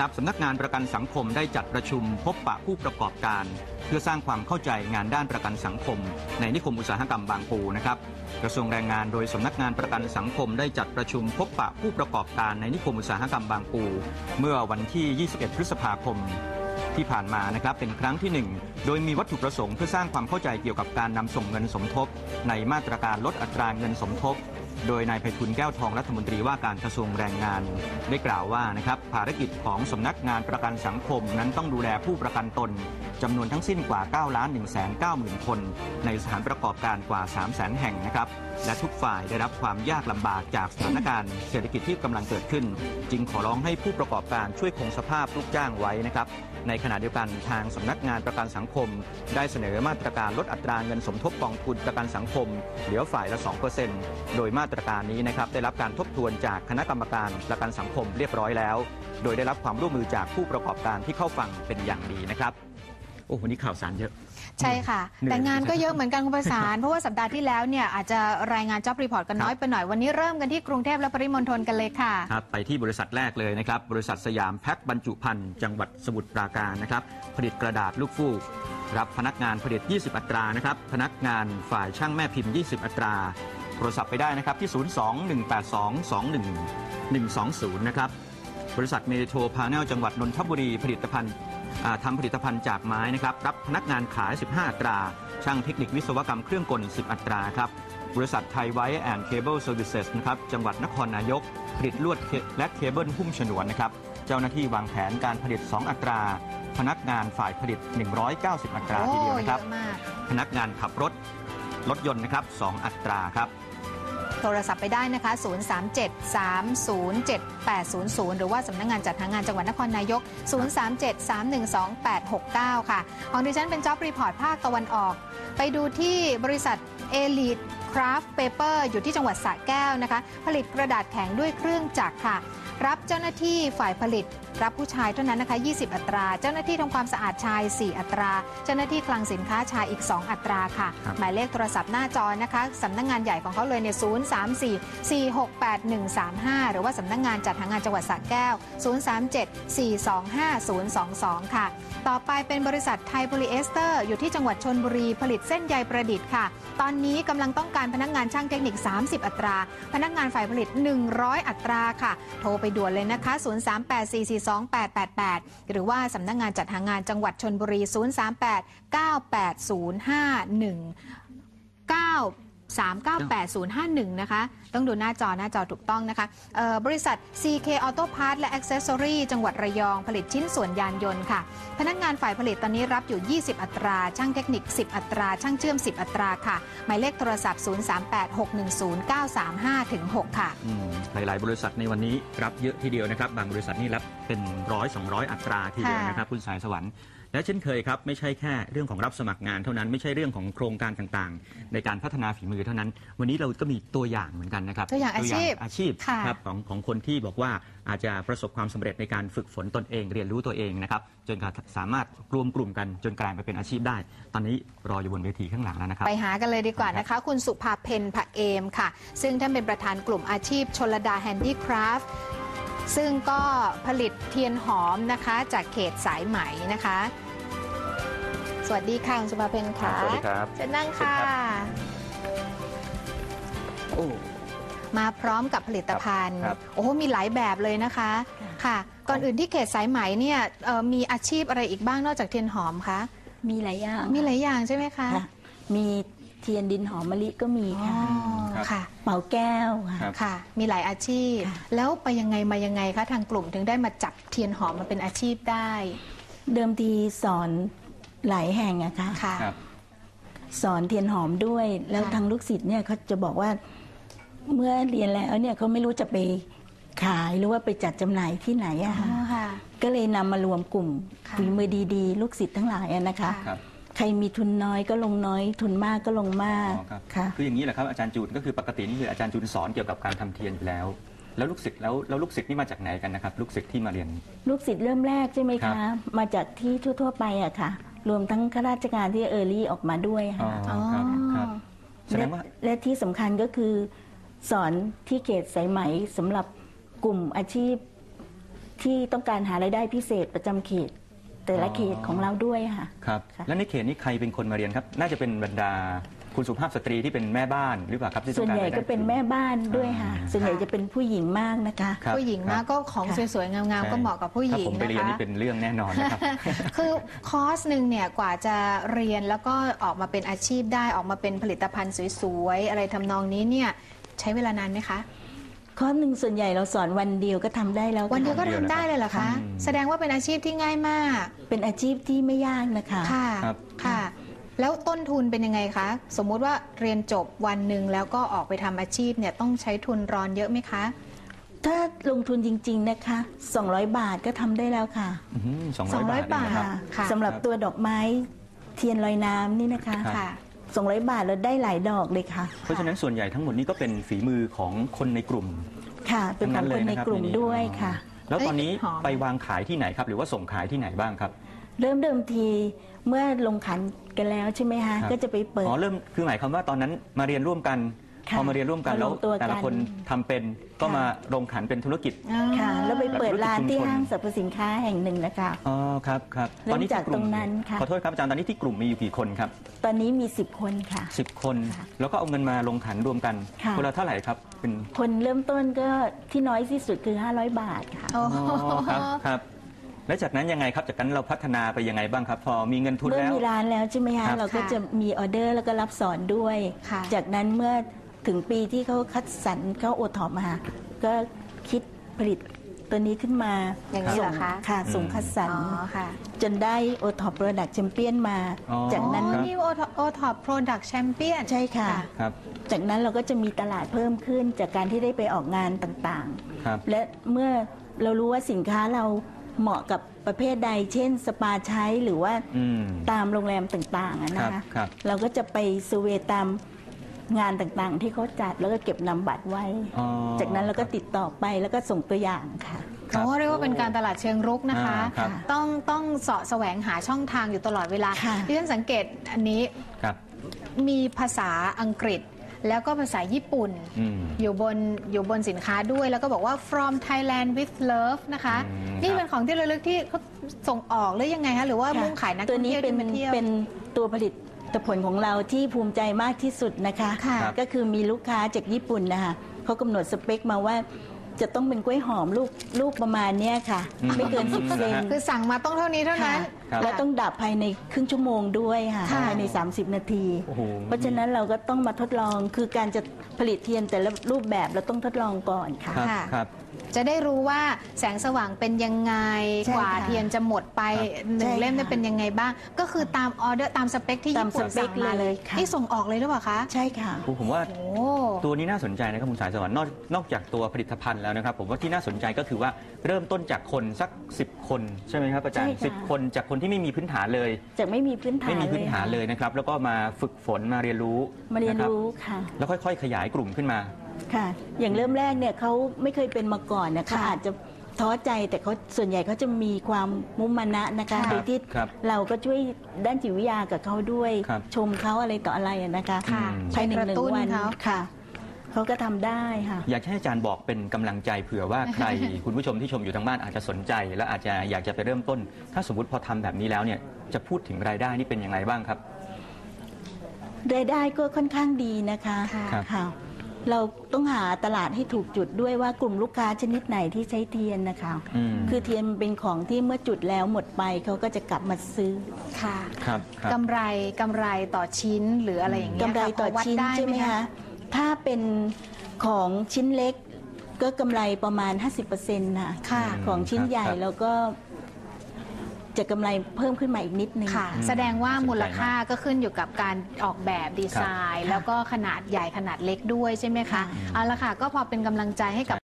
ครับสำนักงานประกันสังคมได้จัดประชุมพบปะผู้ประกอบการ เพื่อสร้างความเข้าใจงานด้านประกันสังคม ในนิคมอุตสาหกรรมบางปูนะครับกระทรวงแรงงานโดยสำนักงานประกันสังคมได้จัดประชุมพบปะผู้ประกอบการในนิคมอุตสาหกรรมบางปู เมื่อวันที่ 21 พฤษภาคมที่ผ่านมานะครับเป็นครั้งที่ 1 โดยมีวัตถุประสงค์เพื่อสร้างความเข้าใจเกี่ยวกับการนำส่งเงินสมทบ ในมาตรการลดอัตราเงินสมทบ โดยนายไพฑุลแก้วทองรัฐมนตรีว่าการกระทรวงแรงงาน ได้กล่าวว่านะครับภารกิจของสำนักงานประกันสังคมนั้นต้องดูแลผู้ประกันตนจำนวนทั้งสิ้นกว่า 9 ล้าน1 9 0 0 0 0 คน ในสถานประกอบการกว่า 3 0 0 0 0 0 แห่งนะครับ และทุกฝ่ายได้รับความยากลำบากจากสถานการณ์เศรษฐกิจที่กำลังเกิดขึ้น จึงขอร้องให้ผู้ประกอบการช่วยคงสภาพลูกจ้างไว้นะครับในขณะเดียวกันทางสำนักงานประกันสังคม ได้เสนอมาตรการลดอัตราเงินสมทบกองทุนประกันสังคม เหลือฝ่ายละ 2%โดยมาตรการนี้นะครับได้รับการทบทวนจากคณะกรรมการประกันสังคมเรียบร้อยแล้ว โดยได้รับความร่วมมือจากผู้ประกอบการที่เข้าฟังเป็นอย่างดีนะครับ โอ้วันนี้ข่าวสารเยอะ ใช่ค่ะเหนื่อยแต่งานก็เยอะเหมือนกันคุณประสาน เพราะว่าสัปดาห์ที่แล้วเนี่ยอาจจะรายงานจ็อบรีพอร์ตกันน้อยไปหน่อย วันนี้เริ่มกันที่กรุงเทพและปริมณฑลกันเลยค่ะครับไปที่บริษัทแรกเลยนะครับ บริษัทสยามแพ็คบรรจุภัณฑ์จังหวัดสมุทรปราการนะครับ ผลิตกระดาษลูกฟูกรับพนักงานผลิต 20 อัตรานะครับ พนักงานฝ่ายช่างแม่พิมพ์ 20 อัตรา โทรศัพท์ไปได้นะครับที่ 02-182-21120 นะครับ บริษัทเมโทรพาเนลจังหวัดนนทบุรีผลิตภัณฑ์อ่า ทำผลิตภัณฑ์จากไม้นะครับ รับพนักงานขาย 15 อัตรา ช่างเทคนิควิศวกรรมเครื่องกล 10 อัตราครับ บริษัทไทยไวแอนด์เคเบิลเซอร์วิสเซสนะครับ จังหวัดนครนายก ผลิตลวดเคและเคเบิลหุ้มฉนวนนะครับ เจ้าหน้าที่วางแผนการผลิต 2 อัตรา พนักงานฝ่ายผลิต 190 อัตราโอ้ทีเดียวเยนะครับอะมากพนักงานขับรถรถยนต์นะครับ 2 อัตราครับ โทรศัพท์ไปได้นะคะ 037-307-800 หรือว่าสำนักงานจัดหางานจังหวัดนครนายก 037-312-869 ค่ะ ของดิฉันเป็นจ็อบรีพอร์ตภาคตะวันออก ไปดูที่บริษัทเอลิท Elite Craft Paper อยู่ที่จังหวัดสระแก้วนะคะ ผลิตกระดาษแข็งด้วยเครื่องจักรค่ะ รับเจ้าหน้าที่ฝ่ายผลิต รับผู้ชายเท่านั้นนะคะ 20 อัตรา เจ้าหน้าที่ทำความสะอาดชาย 4 อัตรา เจ้าหน้าที่คลังสินค้าชายอีก 2 อัตราค่ะครับหมายเลขโทรศัพท์หน้าจอนะคะสำนักงงานใหญ่ของเขาเลยเนี่ย0 3 4 4 6 8 1 3 5 หรือว่าสำนักงงานจัดหางานจังหวัดสระแก้ว 0 3 7 4 2 5 0 2 2 ค่ะ ต่อไปเป็นบริษัทไทยโพลีเอสเตอร์อยู่ที่จังหวัดชนบุรีผลิตเส้นใยประดิษฐ์ค่ะ ตอนนี้กำลังต้องการการพนักงานช่างเทคนิค 30 อัตรา พนักงานฝ่ายผลิต 100 อัตราค่ะ โทรไปด่วนเลยนะคะ 038442888 หรือว่าสำนักงานจัดหางานจังหวัดชนบุรี 038 98051 9398051 นะคะ ต้องดูหน้าจอหน้าจอถูกต้องนะคะเอ่อบริษัท CK Auto Parts และ Accessory จังหวัดระยองผลิตชิ้นส่วนยานยนต์ค่ะ พนักงานฝ่ายผลิตตอนนี้รับอยู่ 20 อัตรา ช่างเทคนิค 10 อัตรา ช่างเชื่อม 10 อัตราค่ะ หมายเลขโทรศัพท์ 038610935-6 ค่ะอืมหลาย ๆ บริษัทในวันนี้รับเยอะทีเดียวนะครับ บางบริษัทนี่รับเป็นร้อยสองร้อยอัตราทีเดียวค่ะนะครับคุณสายสวรรค์และเช่นเคยครับ ไม่ใช่แค่เรื่องของรับสมัครงานเท่านั้นไม่ใช่เรื่องของโครงการต่างๆ ในการพัฒนาฝีมือเท่านั้น วันนี้เราก็มีตัวอย่างเหมือนกันนะครับตัวอย่างอาชีพอาชีพค่ะครับของของคนที่บอกว่าอาจจะประสบความสำเร็จในการฝึกฝนตนเอง เรียนรู้ตัวเองนะครับจนกระทั่งสามารถรวมกลุ่มกันจนกลายมาเป็นอาชีพได้ ตอนนี้รออยู่บนเวทีข้างหลังแล้วนะครับไปหากันเลยดีกว่านะคะ คุณสุภาเพนพระเอมค่ะ ซึ่งท่านเป็นประธานกลุ่มอาชีพชลดาแฮนดี้คราฟต์ซึ่งก็ผลิตเทียนหอมนะคะ จากเขตสายไหมนะคะ สวัสดีค่ะคุณสุภาเพนค่ะสวัสดีครับเชิญนั่งค่ะโอ้ มาพร้อมกับผลิตภัณฑ์ ครับโอ้โหมีหลายแบบเลยนะคะค่ะ ก่อนอื่นที่เขตสายไหมเนี่ยเอ่อมีอาชีพอะไรอีกบ้างนอกจากเทียนหอมคะมีหลายอย่างมีหลายอย่างใช่ไหมคะค่ะมีเทียนดินหอมมะลิก็มีอ๋อค่ะค่ะ เป่าแก้วค่ะ ครับ ค่ะ มีหลายอาชีพ ค่ะ แล้วไปยังไงมายังไงคะทางกลุ่มถึงได้มาจับเทียนหอมมาเป็นอาชีพได้เดิมทีสอนหลายแห่งอะค่ะ ค่ะ ครับ สอนเทียนหอมด้วย แล้วค่ะ ทางลูกศิษย์เนี่ยเขาจะบอกว่า เมื่อเรียนแล้วเนี่ยเขาไม่รู้จะไปขายหรือว่าไปจัดจำหน่ายที่ไหนอ๋อะค่ะอค่ะ ก็เลยนำมารวมกลุ่มค่ะฝีมือดีๆ ลูกศิษย์ทั้งหลายอะนะคะค่ะครับ ใครมีทุนน้อยก็ลงน้อย ทุนมากก็ลงมากอ๋อครับค่ะ คืออย่างนี้แหละครับอาจารย์จูนก็คือปกตินี่คืออาจารย์จูนสอนเกี่ยวกับการทำเทียนอยู่แล้ว แล้วลูกศิษย์แล้วแล้วลูกศิษย์นี่มาจากไหนกันนะครับลูกศิษย์ที่มาเรียน ลูกศิษย์เริ่มแรกใช่ไหมครัคะ บมาจากที่ทั่ว ๆ ไปอะค่ะ รวมทั้งข้าราชการที่เออรี่ออกมาด้วยอ๋อค่ะครับครับแสดและงว่า และที่สำคัญก็คือ สอนที่เขตสายไหมสำหรับกลุ่มอาชีพที่ต้องการหารายได้พิเศษประจำเขต แต่ละอ๋อเขตของเราด้วยค่ะ ครับค่ะ แล้วในเขตนี้ใครเป็นคนมาเรียนครับ น่าจะเป็นบรรดาคุณสุภาพสตรีที่เป็นแม่บ้านหรือเปล่าครับที่ต้ส่อวนงการใหญ่รายได้ ก็เป็นแม่บ้านด้วยค่ะ อ่า ส่วนใหญ่ค่ะจะเป็นผู้หญิงมากนะคะ ครับผู้หญิงคมารักบก็ของค่ะ สวยๆงามๆก็เหมาะกับผู้หญิงถ้าผมไปนะเรียนคะนี่เป็นเรื่องแน่นอนนะครับ คือคอร์สหนึ่งเนี่ยกว่าจะเรียนแล้วก็ออกมาเป็นอาชีพได้ออกมาเป็นผลิตภัณฑ์สวยๆ อะไรทำนองนี้เนี่ย ใช้เวลานานไหมคะข้อหนึ่งส่วนใหญ่เราสอนวันเดียวก็ทำได้แล้วค่ะวันเดียวก็ทำได้เลยเหรอคะค่ะแสดงว่าเป็นอาชีพที่ง่ายมากเป็นอาชีพที่ไม่ยากนะคะ ค่ะครับ ค่ะ แล้วต้นทุนเป็นยังไงคะ สมมุติว่าเรียนจบวันหนึ่งแล้วก็ออกไปทำอาชีพเนี่ยต้องใช้ทุนรอนเยอะไหมคะ ถ้าลงทุนจริง ๆนะคะ 200 บาทก็ทำได้แล้วค่ะ สองร้อย200บาทเองนะครับบาทค่ะ สำหรับครับตัวดอกไม้เทียนลอยน้ำนี่นะคะครับค่ะ 200 บาทเราได้หลายดอกเลยค่ะ เพราะฉะนั้นส่วนใหญ่ทั้งหมดนี้ก็เป็นฝีมือของคนในกลุ่ม ค่ะ เป็นของคนในทั้งกลุ่มเลยะรับด้วยค่ะ แล้วตอนนี้เอ้ยหอมไปวางขายที่ไหนครับ หรือว่าส่งขายที่ไหนบ้างครับ เริ่มเดิมทีเมื่อลงขันกันแล้วใช่ไหมคะครับก็จะไปเปิดอ๋อเริ่มคือหมายความว่าตอนนั้นมาเรียนร่วมกันค่ะ พอมาเรียนร่วมกันมาแล้วลงตัวแต่ละกันคนทำเป็นก็ค่ะมาลงขันเป็นธุรกิจค่ะแล้วไปเปิดร้านที่แบบธุรกิจชุมชนห้างสรรพสินค้าแห่งหนึ่งนะคะอ๋อครับครับเริ่มจากที่กลุ่ตรงนั้นค่ะขอโทษครับอาจารย์ตอนนี้ที่กลุ่มมีอยู่กี่คนครับ ตอนนี้มี 10 คนค่ะสิบคนค่ะแล้วก็เอาเงินมาลงขันรวมกันค่ะคนละเท่าไหร่ครับเป็นคนเริ่มต้นก็ที่น้อยที่สุดคือ 500 บาทค่ะโอ้อ๋โหอครับครับแล้วจากนั้นยังไงครับจากนั้นเราพัฒนาไปยังไงบ้างครับ พอมีเงินทุนเมื่อแล้วมีร้านแล้วใช่ไหมครัคะบเราก็จะมีออเดอร์แล้วก็รับสอนด้วยค่ะจากนั้นเมื่อ ถึงปีที่เขาคัดสรรเขาโอท็อปมา ก็คิดผลิตตัวนี้ขึ้นมาอย่างนี้เหรอคะส่งค่ะส่งคัดสรรอ๋อค่ะ จนได้โอท็อปโปรดักต์แชมเปี้ยนมา อ๋อ จากนั้นครับนี่โอท็อปโปรดักต์แชมเปี้ยน ใช่ค่ะ ครับ จากนั้นเราก็จะมีตลาดเพิ่มขึ้นจากการที่ได้ไปออกงานต่างครับ ๆ และเมื่อเรารู้ว่าสินค้าเราเหมาะกับประเภทใด เช่น สปาใช้หรือว่าอืม ตามโรงแรมต่างๆอะครันะบคะครับ เราก็จะไปสเวย์ตาม งานต่างๆ ที่เขาจัดแล้วก็เก็บนำบัตรไว้ อ๋อ จากนั้นเราก็ติดต่อไปแล้วก็ส่งตัวอย่างค่ะครับโอ้เรียกว่าเป็นการตลาดเชิงรุกนะคะ อ่าครับ ต้องต้องเสาะแสวงหาช่องทางอยู่ตลอดเวลาค่ะ ที่ฉันสังเกตอันนี้ครับ มีภาษาอังกฤษ แล้วก็ภาษาญี่ปุ่น อืมอยู่บนอยู่บนสินค้าด้วย แล้วก็บอกว่า from Thailand with love นะคะ อืมนี่ครับ เป็นของที่ระลึกที่เขาส่งออกหรือยังไงคะหรือว่าค่ะมุ่งขายนักตัท่วองนี้เที่ยวเป็นที่มาเที่ยว เป็นตัวผลิต ผลของเราที่ภูมิใจมากที่สุดนะคะค่ะ ก็คือมีลูกค้าจากญี่ปุ่นนะคะเขากำหนดสเปคมาว่า จะต้องเป็นกล้วยหอมลูกลูกประมาณเนี้ยค่ะ อืมไม่เกินสิบเซน คือสั่งมาต้องเท่านี้เท่าค่ะนั้นครับแล้วต้องดับภายในครึ่งชั่วโมงด้วยค่ะค่ะ ภายใน 30 นาที โอ้โห เพราะฉะนั้นเราก็ต้องมาทดลองคือการจะผลิตเทียนแต่ละรูปแบบเราต้องทดลองก่อนค่ะ ครับค่ะ ครับ จะได้รู้ว่าแสงสว่างเป็นยังไงใช่กว่าค่ะเทียนจะหมดไปครับหนึ่งใช่เล่มค่ะจะเป็นยังไงบ้าง ก็คือตามออเดอร์ตามสเปคที่ตามญี่ปุ่นสเปคสั่งมาเลยค่ะ ที่ส่งออกเลยหรือเปล่าคะใช่ค่ะ โอ้ผมว่าโอ้ ตัวนี้น่าสนใจนะครับคุณสายสวรรค์นอกนอกจากตัวผลิตภัณฑ์แล้วนะครับ ผมว่าที่น่าสนใจก็คือว่าเริ่มต้นจากคนสัก 10 คนใช่ไหมครับอาจารย์ใช่ค่ะ สิบคนจากคนที่ไม่มีพื้นฐานเลยจากไม่มีพื้นฐานไม่มีพื้นฐานค่ะเลยนะครับ แล้วก็มาฝึกฝนมาเรียนรู้มาเรียนนะคบรู้ค่ะ แล้วค่อย ๆ ขยายกลุ่มขึ้นมา ค่ะ อย่างเริ่มแรกเนี่ยเขาไม่เคยเป็นมาก่อนนะคะค่ะอาจจะท้อใจแต่เขาส่วนใหญ่เขาจะมีความมุมานะนะคะค่ะโดยที่ครับเราก็ช่วยด้านจิตวิทยากับเขาด้วย ครับชมเขาอะไรต่ออะไรอะนะคะค่ะอืมภายในกระหนึ่งตุ้นวันเขาค่ะเขาก็ทำได้ค่ะ อยากให้อาจารย์บอกเป็นกำลังใจเผื่อว่าใคร คุณผู้ชมที่ชมอยู่ทางบ้านอาจจะสนใจ และอาจจะอยากจะไปเริ่มต้น ถ้าสมมติพอทำแบบนี้แล้วเนี่ยจะพูดถึงรายได้นี่เป็นยังไงบ้างครับ รายได้ก็ค่อนข้างดีนะคะค่ะครับ ค่ะ เราต้องหาตลาดให้ถูกจุดด้วยว่ากลุ่มลูกค้าชนิดไหนที่ใช้เทียนนะคะ อืม คือเทียนมันเป็นของที่เมื่อจุดแล้วหมดไปเขาก็จะกลับมาซื้อ ค่ะครับครับ กำไรกำไรต่อชิ้นหรืออะไรอย่างเงี้ยกำไรต่อค่ะพวัดชิ้นด้ใช่ไหมคะ ถ้าเป็นของชิ้นเล็กก็กำไรประมาณ 50%นะค่ะ ของชิ้นครับใหญ่ครับ แล้วก็ จะกำไรเพิ่มขึ้นมาอีกนิดนึง ค่ะอืมแสดงว่าสนใจมูลค่าก็ขึ้นอยู่กับการออกแบบดีไซน์ แล้วก็ขนาดใหญ่ขนาดเล็กด้วยใช่ไหมคะค่ะเอาละค่ะ ก็พอเป็นกำลังใจให้กับ